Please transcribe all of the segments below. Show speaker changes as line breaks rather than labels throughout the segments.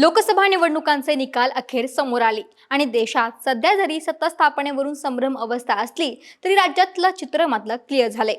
लोकसभा निवडणुकांचे निकाल अखेर समोर आले. आणि देशात सध्या जरी सत्ता स्थापनेवरून संभ्रम अवस्था असली तरी राज्यातलं चित्र मात्र क्लिअर झाले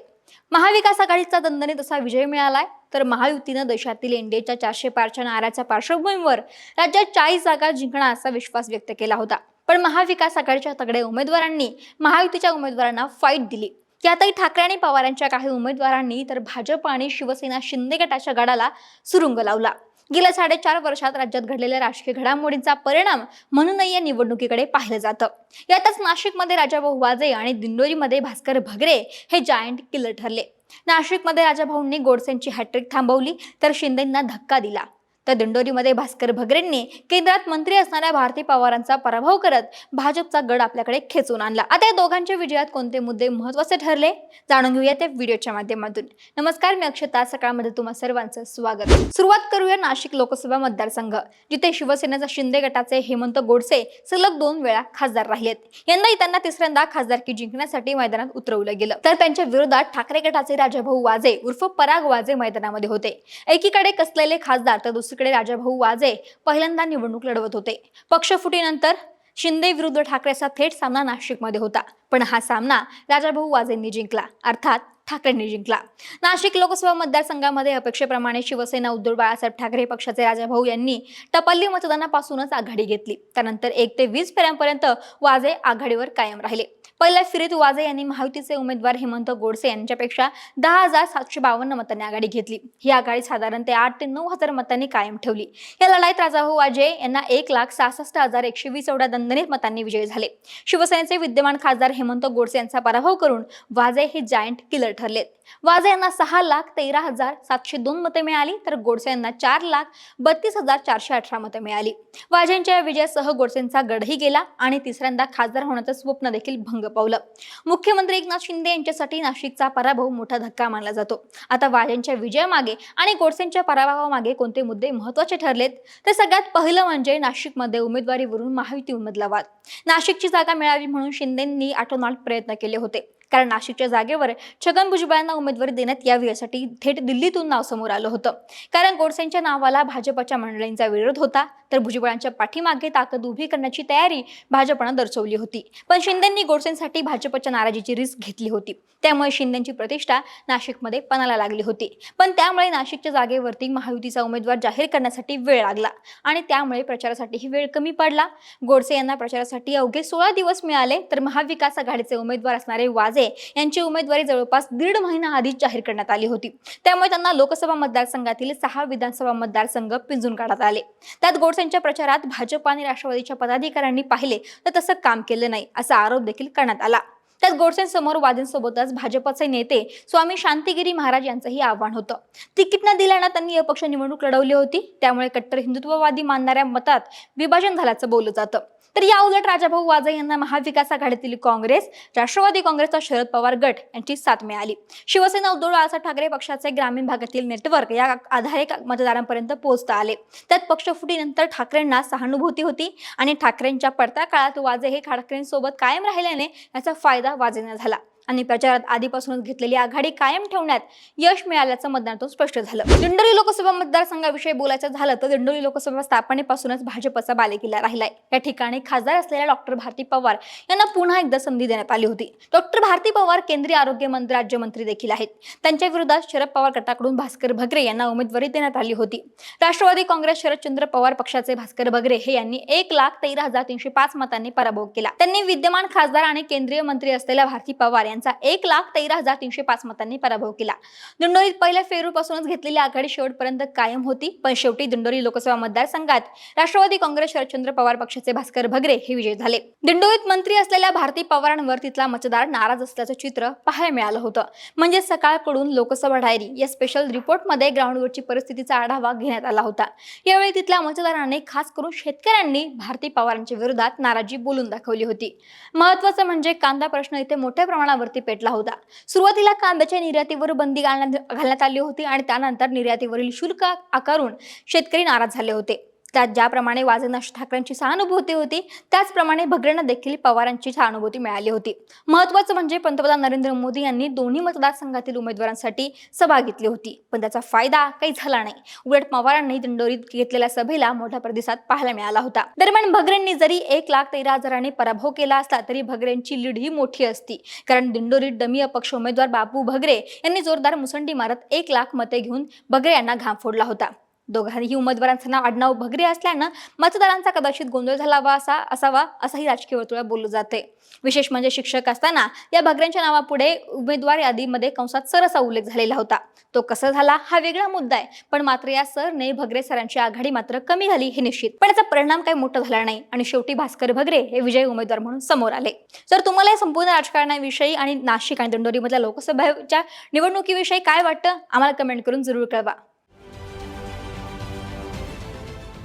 महाविकास आघाडीचा दणदणीत असा विजय मिळालाय तर महायुतीनं देशातील एनडीएच्या चारशे पारच्या नाऱ्याच्या पार्श्वभूमीवर राज्यात चाळीस जागा जिंकणार असा विश्वास व्यक्त केला होता. पण महाविकास आघाडीच्या तगडे उमेदवारांनी महायुतीच्या उमेदवारांना फाईट दिली. यातही ठाकरे आणि पवार यांच्या काही उमेदवारांनी तर भाजप आणि शिवसेना शिंदे गटाच्या गडाला सुरुंग लावला. गेल्या साडेचार वर्षात राज्यात घडलेल्या राजकीय घडामोडींचा परिणाम म्हणूनही या निवडणुकीकडे पाहिलं जातं. यातच नाशिकमध्ये राजाभाऊ वाजे आणि दिंडोरीमध्ये भास्कर भगरे हे जायंट किलर ठरले. नाशिकमध्ये राजाभाऊंनी गोडसेंची हॅट्रिक थांबवली तर शिंदेंना धक्का दिला. तर दिंडोरीमध्ये भास्कर भगरेंनी केंद्रात मंत्री असणाऱ्या भारती पवारांचा पराभव करत भाजपचा गड आपल्याकडे खेचून आणला. आता या दोघांच्या विजयात कोणते मुद्दे महत्त्वाचे ठरले? जाणून घेऊया त्या व्हिडिओच्या माध्यमातून. नमस्कार मी अक्षता. सकाळमध्ये तुम्हा सर्वांचं स्वागत. सुरुवात करूया नाशिक लोकसभा मतदारसंघ जिथे शिवसेनेचा शिंदे गटाचे हेमंत गोडसे सलग दोन वेळा खासदार राहिलेत. यंदाही त्यांना तिसऱ्यांदा खासदारकी जिंकण्यासाठी मैदानात उतरवलं गेलं. तर त्यांच्या विरोधात ठाकरे गटाचे राजाभाऊ वाजे उर्फ पराग वाजे मैदानामध्ये होते. एकीकडे कसलेले खासदार तर दुसरीकडे राजाभाऊ वाजे पहिल्यांदा निवडणूक लढवत होते. पक्षफुटीनंतर शिंदे विरुद्ध ठाकरेचा थेट सामना नाशिकमध्ये होता. पण हा सामना राजाभाऊ वाजेंनी जिंकला. अर्थात ठाकरेंनी जिंकला. नाशिक लोकसभा मतदारसंघामध्ये अपेक्षेप्रमाणे शिवसेना उद्धव बाळासाहेब ठाकरे पक्षाचे राजाभाऊ यांनी टपल्ली मतदानापासूनच आघाडी घेतली. त्यानंतर एक ते वीस फेऱ्यांपर्यंत वाजे आघाडीवर कायम राहिले. पहिल्या फेरीत वाजे यांनी महायुतीचे उमेदवार हेमंत गोडसे यांच्यापेक्षा दहा हजार सातशे बावन्न मतांनी आघाडी घेतली. ही आघाडी साधारण ते आठ ते नऊ हजार मतांनी कायम ठेवली. या लढाईत राजाभाऊ वाजे यांना एक लाख सहासष्ट हजार एकशे वीस एवढ्या दणदणीत मतांनी विजयी झाले. शिवसेनेचे विद्यमान खासदार हेमंत गोडसे यांचा पराभव करून वाजे हे जायंट किलर ठरलेत. वाजे यांना सहा लाख तेरा हजार सातशे दोन मते मिळाली तर गोडसे यांना चार लाख बत्तीस हजार चारशे अठरा मते मिळाली. वाजेंच्या या विजयासह गोडसेंचा गडही गेला आणि तिसऱ्यांदा खासदार होण्याचं स्वप्न देखील भंग पावलं. मुख्यमंत्री एकनाथ शिंदे यांच्यासाठी नाशिकचा पराभव मोठा धक्का मानला जातो. आता वाजेंच्या विजयामागे आणि गोडसेंच्या पराभवामागे कोणते मुद्दे महत्त्वाचे ठरलेत तर सगळ्यात पहिलं म्हणजे नाशिकमध्ये उमेदवारीवरून महायुती उमेदला वाद नाशिकची जागा मिळावी म्हणून शिंदेंनी आठोनाट प्रयत्न केले होते. कारण नाशिकच्या जागेवर छगन भुजबळांना उमेदवारी देण्यात यावी यासाठी थेट दिल्लीतून नाव समोर आलं होतं. कारण गोडसेंच्या नावाला भाजपच्या मंडळींचा विरोध होता तर भुजबळांच्या पाठीमागे ताकद उभी करण्याची तयारी भाजपनं दर्शवली होती. पण शिंदेंनी गोडसेंसाठी भाजपच्या नाराजीची रिस्क घेतली होती. त्यामुळे शिंदेची प्रतिष्ठा नाशिकमध्ये पणाला लागली होती. पण त्यामुळे नाशिकच्या जागेवरती महायुतीचा उमेदवार जाहीर करण्यासाठी वेळ लागला आणि त्यामुळे प्रचारासाठीही वेळ कमी पडला. गोडसे यांना प्रचारासाठी अवघे सोळा दिवस मिळाले तर महाविकास आघाडीचे उमेदवार असणारे वाजे यांची उमेदवारी जवळपास दीड महिना आधीच जाहीर करण्यात आली होती. त्यामुळे त्यांना लोकसभा मतदारसंघातील सहा विधानसभा मतदारसंघ पिंजून काढण्यात आले. त्यात गोडसेंच्या प्रचारात भाजप आणि राष्ट्रवादीच्या पदाधिकाऱ्यांनी पाहिले तर तसं काम केलं नाही असा आरोप देखील करण्यात आला. त्यात गोडसेंसमोर वादींसोबतच भाजपचे नेते स्वामी शांतिगिरी महाराज यांचंही आव्हान होतं. तिकीट न दिल्यानं त्यांनी अपक्ष निवडणूक लढवली होती त्यामुळे कट्टर हिंदुत्ववादी मानणाऱ्या मतात विभाजन झाल्याचं बोललं जातं. तर या उलट राजाभाऊ वाजे यांना महाविकास आघाडीतील काँग्रेस राष्ट्रवादी काँग्रेसचा शरद पवार गट यांची साथ मिळाली. शिवसेना उद्धव बाळासाहेब ठाकरे पक्षाचे ग्रामीण भागातील नेटवर्क या आधारे मतदारांपर्यंत पोहोचता आले. त्यात पक्षफुटीनंतर ठाकरेंना सहानुभूती होती आणि ठाकरेंच्या पडत्या काळात वाजे हे ठाकरेंसोबत कायम राहिल्याने याचा फायदा वाजेंना झाला. आणि प्रचारात आधीपासूनच घेतलेली आघाडी कायम ठेवण्यात यश मिळाल्याचं मतदानातून स्पष्ट झालं. दिंडोरी लोकसभा मतदारसंघाविषयी बोलायचं झालं तर दिंडोरी लोकसभा स्थापनेपासूनच भाजपचा बालेकिल्ला राहिलाय. या ठिकाणी खासदार असलेल्या डॉक्टर भारती पवार यांना पुन्हा एकदा संधी देण्यात आली होती. डॉक्टर भारती पवार केंद्रीय आरोग्य मंत्री राज्यमंत्री देखील आहेत. त्यांच्या विरोधात शरद पवार गटाकडून भास्कर भगरे यांना उमेदवारी देण्यात आली होती. राष्ट्रवादी काँग्रेस शरदचंद्र पवार पक्षाचे भास्कर भगरे हे यांनी एक लाख तेरा हजार तीनशे पाच मतांनी पराभव केला. त्यांनी विद्यमान खासदार आणि केंद्रीय मंत्री असलेल्या भारती पवार यांचा एक लाख तेरा हजार तीनशे पाच मतांनी पराभव केला. दिंडोरीत पहिल्या फेरूपासूनच घेतलेली आघाडी शेवटपर्यंत कायम होती पण शेवटी दिंडोरी लोकसभा मतदारसंघात राष्ट्रवादी काँग्रेस शरदचंद्र पवार पक्षाचे भास्कर भगरे हे विजय झाले. दिंडोरीत मंत्री असलेल्या भारती पवारांवर तिथला मतदार नाराज असल्याचं चित्र पाहायला मिळालं होतं. म्हणजे सकाळकडून लोकसभा डायरी या स्पेशल रिपोर्टमध्ये ग्राउंडवरची परिस्थितीचा आढावा घेण्यात आला होता. यावेळी तिथल्या मतदारांनी खास करून शेतकऱ्यांनी भारती पवारांच्या विरोधात नाराजी बोलून दाखवली होती. महत्वाचं म्हणजे कांदा प्रश्न इथे मोठ्या प्रमाणावर प्रमाणावरती पेटला होता. सुरुवातीला कांद्याच्या निर्यातीवर बंदी घालण्यात घालण्यात आली होती आणि त्यानंतर निर्यातीवरील शुल्क आकारून शेतकरी नाराज झाले होते. त्यात ज्याप्रमाणे वाजेनाश ठाकरेंची सहानुभूती होती त्याचप्रमाणे भगरेंना देखील पवारांची सहानुभूती मिळाली होती. महत्वाचं म्हणजे पंतप्रधान नरेंद्र मोदी यांनी दोन्ही मतदारसंघातील उमेदवारांसाठी सभा घेतली होती. पण त्याचा फायदा काही झाला नाही. उलट पवारांनी दिंडोरीत घेतलेल्या सभेला मोठा प्रतिसाद पाहायला मिळाला होता. दरम्यान भगरेंनी जरी एक लाख तेरा हजारांनी पराभव केला असला तरी भगरेंची लीड ही मोठी असती. कारण दिंडोरीत डमी अपक्ष उमेदवार बापू भगरे यांनी जोरदार मुसंडी मारत एक लाख मते घेऊन भगरे यांना घाम फोडला होता. दोघांनीही उमेदवारांचं नाव आडनाव भगरे असल्यानं मतदारांचा कदाचित गोंधळ झालावा असा असावा असंही राजकीय वर्तुळात बोललं जाते विशेष म्हणजे शिक्षक असताना या भगऱ्यांच्या नावापुढे उमेदवार यादीमध्ये कंसात सर असा उल्लेख झालेला होता. तो कसा झाला हा वेगळा मुद्दा आहे पण मात्र या सरने भगरे सरांची आघाडी मात्र कमी झाली हे निश्चित. पण याचा परिणाम काही मोठा झाला नाही आणि शेवटी भास्कर भगरे हे विजयी उमेदवार म्हणून समोर आले. जर तुम्हाला या संपूर्ण राजकारणाविषयी आणि नाशिक आणि दिंडोरीमधल्या लोकसभेच्या निवडणुकीविषयी काय वाटतं आम्हाला कमेंट करून जरूर कळवा.